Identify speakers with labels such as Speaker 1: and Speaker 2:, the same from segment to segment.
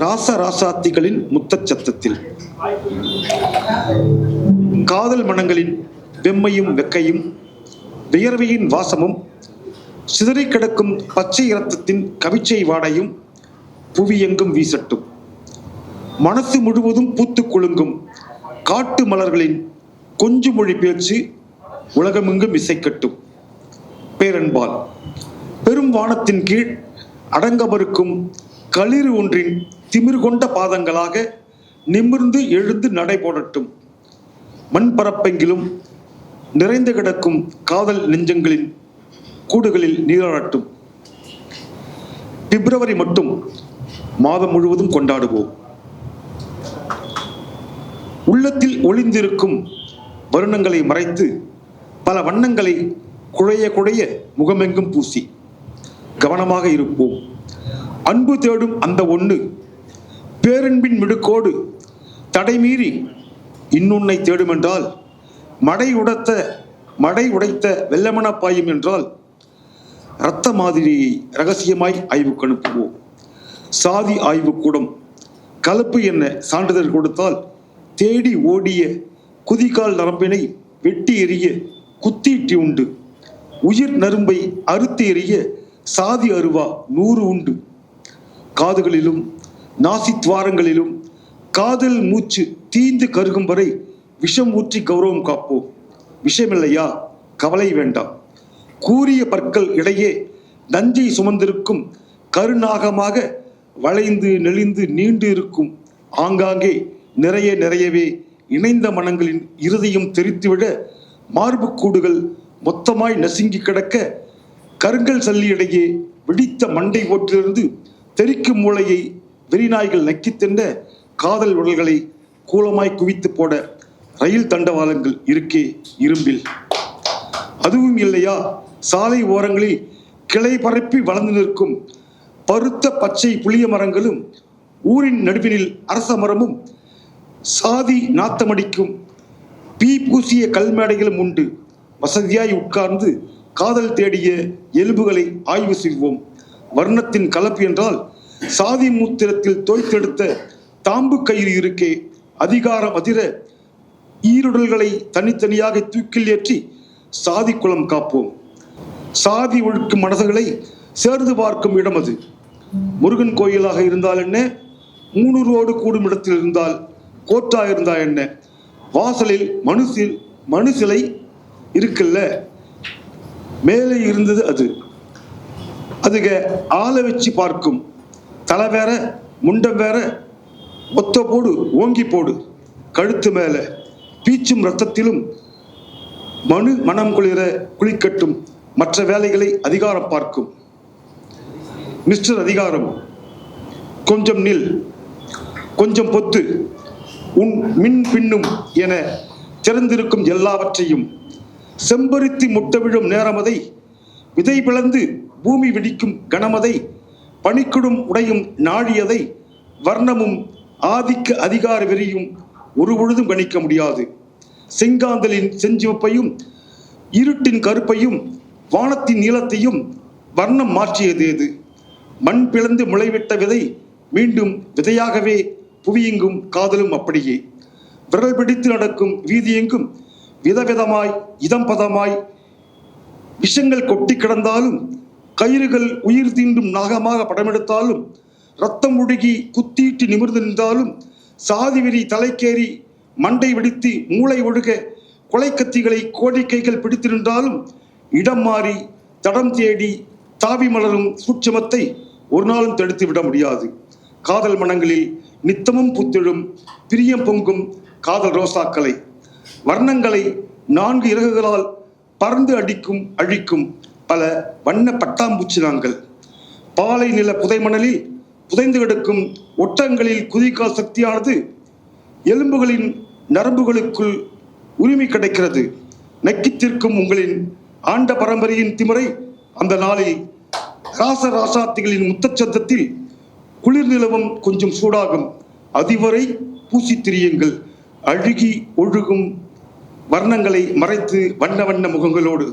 Speaker 1: ராச ராசாத்திகளின் முத்தச்சத்தத்தில் காதல் மனங்களின் வெம்மையும் வெக்கையும் வியர்வையின் வாசமும் சிதறிக் கிடக்கும் பச்சை இரத்தத்தின் கவிச்சை வாடையும் புவியெங்கும் வீசட்டும். மனசு முழுவதும் பூத்து குலுங்கும் காட்டு மலர்களின் கொஞ்சு மொழி பேச்சு உலகமெங்கும் இசைக்கட்டும். பேரன்பால் பெரும் வானத்தின் கீழ் அடங்கமறுக்கும் களிறு ஒன்றின் திமிர் கொண்ட பாதங்களாக நிமிர்ந்து எழுந்து நடைபோடட்டும் மண் பரப்பெங்கிலும் நிறைந்து கிடக்கும் காதல் நெஞ்சங்களின் கூடுகளில் நீராடட்டும். பிப்ரவரி மட்டும் மாதம் முழுவதும் கொண்டாடுவோம். உள்ளத்தில் ஒளிந்திருக்கும் வருணங்களை மறைத்து பல வண்ணங்களை குழைய குழைய முகமெங்கும் பூசி கவனமாக இருப்போம். அன்பு தேடும் அந்த ஒன்று பேரன்பின் மிடுக்கோடு தடைமீறி இன்னொன்னை தேடுமென்றால் மடை உடைத்த மடை உடைத்த வெள்ளமன பாயும் என்றால் இரத்த மாதிரியை ரகசியமாய் ஆய்வுக்கு அனுப்புவோம். சாதி ஆய்வுக்கூடம் கலப்பு என்ன சான்றிதழ் கொடுத்தால் தேடி ஓடிய குதிகால் நரம்பினை வெட்டி எறிய குத்தீட்டி உண்டு. உயிர் நரும்பை அறுத்து எறிய சாதி அருவா நூறு உண்டு. காதுகளிலும் நாசித்வாரங்களிலும் காதல் மூச்சு தீந்து கருகும் வரை விஷம் ஊற்றி கௌரவம் காப்போம் விஷமில்லையா? கவலை வேண்டாம். கூறிய பற்கள் இடையே நஞ்சை சுமந்திருக்கும் கருநாகமாக வளைந்து நெளிந்து நீண்டு இருக்கும் ஆங்காங்கே நிறைய நிறையவே இணைந்த மனங்களின் இறுதியும் தெரித்துவிட மார்புக்கூடுகள் மொத்தமாய் நசுங்கி கிடக்க கருங்கல் சல்லியிடையே வெடித்த மண்டை ஓட்டிலிருந்து தெறிக்கும் மூளையை வெறிநாய்கள் நக்கி தின்ற காதல் உடல்களை கூலமாய் குவித்து போட ரயில் தண்டவாளங்கள் இருக்கே இரும்பில். அதுவும் இல்லையா? சாலை ஓரங்களில் கிளை பரப்பி வளர்ந்து நிற்கும் பருத்த பச்சை புளிய மரங்களும் ஊரின் நடுவினில் அரச மரமும் சாதி நாத்தமடிக்கும் பீ பூசிய கல்மேடைகளும் உண்டு. வசதியாய் உட்கார்ந்து காதல் தேடிய எலும்புகளை ஆய்வு செய்வோம். வர்ணத்தின் கலப்பு என்றால் சாதி மூத்திரத்தில் தோய்த்தெடுத்த தாம்பு கயிறு இருக்கே அதிகாரம் அதிர ஈருடல்களை தனித்தனியாக தூக்கில் ஏற்றி சாதி குலம் காப்போம். சாதி ஒழுக்கும் மனசுகளை சேர்ந்து பார்க்கும் இடம் அது. முருகன் கோயிலாக இருந்தால் என்ன? மூணு ரோடு கூடும் இடத்தில் இருந்தால் கோட்டா இருந்தால் என்ன? வாசலில் மனுசி மனு சிலை இருக்குல்ல? மேலே இருந்தது அது. அதுக ஆளை வச்சு பார்க்கும் தலை வேற முண்டம் வேற ஒத்த போடு ஓங்கி போடு. கழுத்து மேலே பீச்சும் ரத்தத்திலும் மனு மனம் குளிர குளிக்கட்டும். மற்ற வேலைகளை அதிகாரம் பார்க்கும். மிஸ்டர் அதிகாரம் கொஞ்சம் நில் கொஞ்சம் பொத்து. உன் மின் பின்னும் என திறந்திருக்கும் எல்லாவற்றையும் செம்பருத்தி முட்டவிழும் நேரமதை விதை பிளந்து பூமி வெடிக்கும் கணமதை பணிக்குடும் உடையும் நாழியதை வர்ணமும் ஆதிக்க அதிகார வெறியும் ஒரு பொழுதும் கணிக்க முடியாது. செங்காந்தலின் செஞ்சிவப்பையும் இருட்டின் கருப்பையும் வானத்தின் நீளத்தையும் வர்ணம் மாற்றியது இது மண் பிளந்து முளைவிட்ட விதை மீண்டும் விதையாகவே புவியெங்கும் காதலும் அப்படியே. விரல் பிடித்து நடக்கும் வீதியெங்கும் விதவிதமாய் இதம் பதமாய் விஷங்கள் கொட்டி கிடந்தாலும் கயிறுகள் உயிர் தீண்டும் நாகமாக படமெடுத்தாலும் ரத்தம் ஒழுகி குத்தீட்டி நிமிர்ந்து நின்றாலும் சாதி வெறி தலைக்கேறி மண்டை வெடித்து மூளை ஒழுக கொலைக்கத்திகளை கோடிக்கைகள் பிடித்து நின்றாலும் இடம் மாறி தடம் தேடி தாவி மலரும் சூட்சமத்தை ஒரு நாளும் தடுத்து விட முடியாது. காதல் மனங்களில் நித்தமும் புத்தெழும் பிரியம் பொங்கும் காதல் ரோசாக்களை. வர்ணங்களை நான்கு இறகுகளால் பறந்து அடிக்கும் அழிக்கும். பல வண்ண பட்டாம்பூச்சி நாங்கள் பாலை நில புதைமணலில் புதைந்து கிடக்கும் ஒட்டங்களில் குதிக்கால் சக்தியானது எலும்புகளின் நரம்புகளுக்குள் உரிமை கிடைக்கிறது. நக்கித்திருக்கும் உங்களின் ஆண்ட பரம்பரையின் திமுறை அந்த நாளில் ராச ராசாத்திகளின் முத்தச்சத்தத்தில் குளிர் நிலவும் கொஞ்சம் சூடாகும். அதிவரை பூசி திரியுங்கள். அழுகி ஒழுகும் வர்ணங்களை மறைத்து வண்ண வண்ண முகங்களோடு.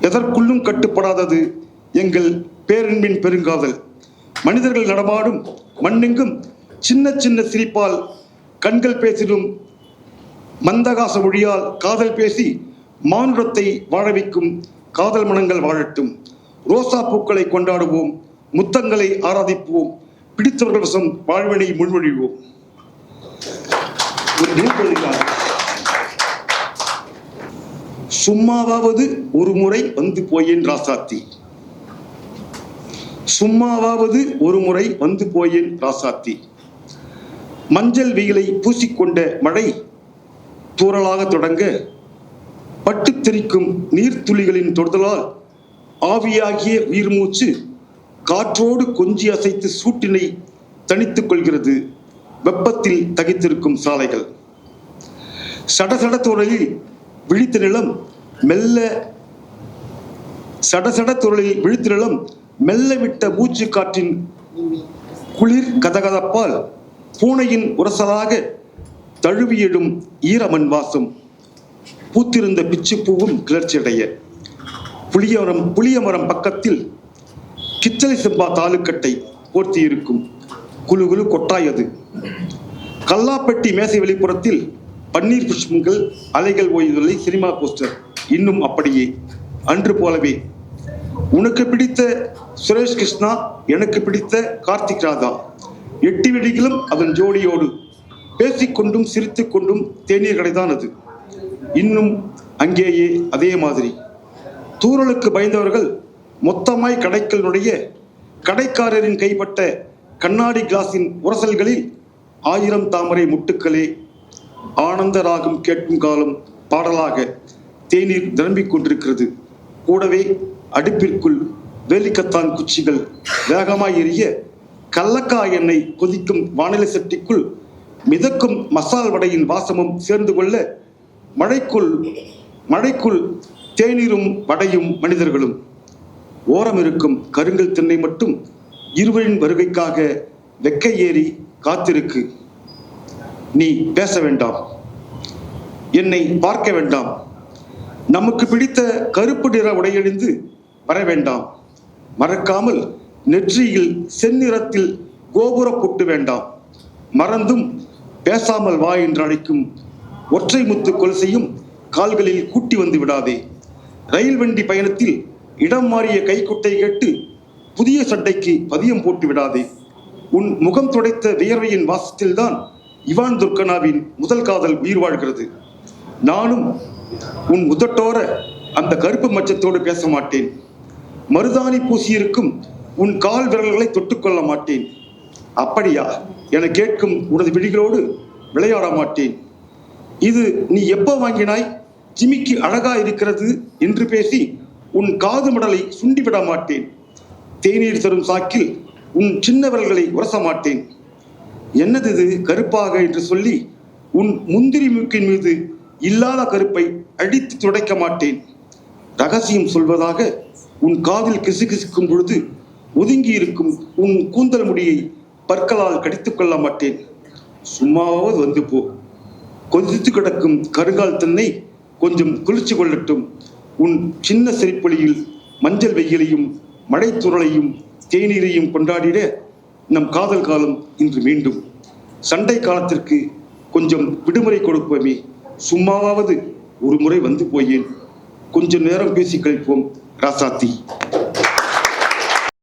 Speaker 1: எதற்குள்ளும் கட்டுப்படாதது எங்கள் பேரன்பின் பெருங்காதல் மனிதர்கள் நடமாடும் மண்ணெங்கும் சின்ன சின்ன சிரிப்பால் கண்கள் பேசிடும் மந்தகாச மொழியால் காதல் பேசி மானுடத்தை வாழ வைக்கும் காதல் மனங்கள் வாழட்டும் ரோசா பூக்களை கொண்டாடுவோம் முத்தங்களை ஆராதிப்போம் பிடித்தவர்கள் வசம் வாழ்வினை முன்மொழிவோம் ஒரு நூற்பதிகாரம். சும்மாவாவது ஒரு முறை வந்து போயேன் ராசாத்தி. சும்மாவாவது ஒரு முறை வந்து போயேன் ராசாத்தி. மஞ்சள் வெயிலை பூசிக்கொண்ட மழை தூரலாக தொடங்க பட்டு தெறிக்கும் நீர்த்துளிகளின் தொடுதலால் ஆவியாகிய உயிர் மூச்சு காற்றோடு கொஞ்சி அசைத்து சூட்டினை தனித்துக் கொள்கிறது வெப்பத்தில் தகித்திருக்கும் சாலைகள். சடசட துறையில் விழித்த நிலம் மெல்ல சடசட துறையில் விழித்த மெல்ல விட்ட மூச்சு காற்றின் குளிர் கதகதப்பால் பூனையின் உரசலாக தழுவியிடும் ஈரமண் வாசம். பூத்திருந்த பிச்சுப்பூவும் கிளர்ச்சியடைய. புளியமரம் புளியமரம் பக்கத்தில் கிச்சலி செம்பா தாலுக்கட்டை போர்த்தியிருக்கும். குழு குழு கொட்டாயது. கல்லாப்பட்டி மேசை வெளிப்புறத்தில் பன்னீர் புஷ்பங்கள் அலைகள் ஓய்வுகளை சினிமா போஸ்டர் இன்னும் அப்படியே. அன்று போலவே உனக்கு பிடித்த சுரேஷ் கிருஷ்ணா எனக்கு பிடித்த கார்த்திக் ராதா. எட்டு வெடிகளும் அதன் ஜோடியோடு பேசிக்கொண்டும் சிரித்துக்கொண்டும் தேநீர் கடைதான் அது. இன்னும் அங்கேயே அதே மாதிரி. தூறலுக்கு பயந்தவர்கள் மொத்தமாய் கடைக்குள் நுழைய கடைக்காரரின் கைப்பட்ட கண்ணாடி கிளாஸின் உரசல்களில் ஆயிரம் தாமரை முட்டுக்களே. ஆனந்த ராகம் கேட்கும் காலம் பாடலாக தேநீர் நிரம்பிக் கொண்டிருக்கிறது கூடவே அடுப்பிற்குள் வேலிக்கத்தான் குச்சிகள் வேகமாய் எரிய கல்லக்காய் எண்ணெய் கொதிக்கும் வானிலை சட்டிக்குள் மிதக்கும் மசால் வடையின் வாசமும் சேர்ந்து கொள்ள மழைக்குள் மழைக்குள் தேநீரும் வடையும் மனிதர்களும். ஓரம் இருக்கும் கருங்கல் திண்ணை மட்டும் இருவரின் வருகைக்காக வெக்கை ஏறி காத்திருக்கு. நீ பேச வேண்டாம். என்னை பார்க்க வேண்டாம். நமக்கு பிடித்த கருப்பு நிற உடையணிந்து வர வேண்டாம். மறக்காமல் நெற்றியில் செந்நிறத்தில் கோபுர பொட்டு வேண்டாம். மறந்தும் பேசாமல் வா என்று அழைக்கும் ஒற்றை முத்து கொலுசையும் கால்களில் கூட்டி வந்து விடாதே. ரயில் வண்டி பயணத்தில் இடம் மாறிய கைக்குட்டை கேட்டு புதிய சட்டைக்கு பதியம் போட்டு விடாதே. உன் முகம் துடைத்த வியர்வையின் வாசத்தில்தான் இவான் துர்கனாவின் முதல் காதல் உயிர் வாழ்கிறது. நானும் உன் உதட்டோர அந்த கருப்பு மச்சத்தோடு பேச மாட்டேன். மருதாணி பூசியிருக்கும் உன் கால் விரல்களை தொட்டுக்கொள்ள மாட்டேன். அப்படியா? என கேட்கும் உனது விழிகளோடு விளையாட மாட்டேன். இது நீ எப்போ வாங்கினாய்? ஜிமிக்கு அழகா இருக்கிறது என்று பேசி உன் காது மடலை சுண்டிவிட மாட்டேன். தேநீர் தரும் சாக்கில் உன் சின்ன விரல்களை உரச மாட்டேன். என்னது இது கருப்பாக என்று சொல்லி உன் முந்திரி மூக்கின் மீது இல்லாத கருப்பை அடித்து துடைக்க மாட்டேன். ரகசியம் சொல்வதாக உன் காதில் கிசுகிசுக்கும் பொழுது ஒதுங்கி இருக்கும் உன் கூந்தல் முடியை பற்களால் கடித்துக் கொள்ள மாட்டேன். சும்மாவது வந்து போ. கொதித்து கிடக்கும் கருங்கால் தன்னை கொஞ்சம் குளிர்ச்சி கொள்ளட்டும். உன் சின்ன சிரிப்பொலியில் மஞ்சள் வெயிலையும் மழைத்துறளையும் தேநீரையும் கொண்டாடிட நம் காதல் காலம் இன்று மீண்டும். சண்டை காலத்திற்கு கொஞ்சம் விடுமுறை கொடுப்போமே. சும்மாவாவது ஒரு முறை வந்து போயேன். கொஞ்ச நேரம் பேசி கழிப்போம் ராசாத்தி.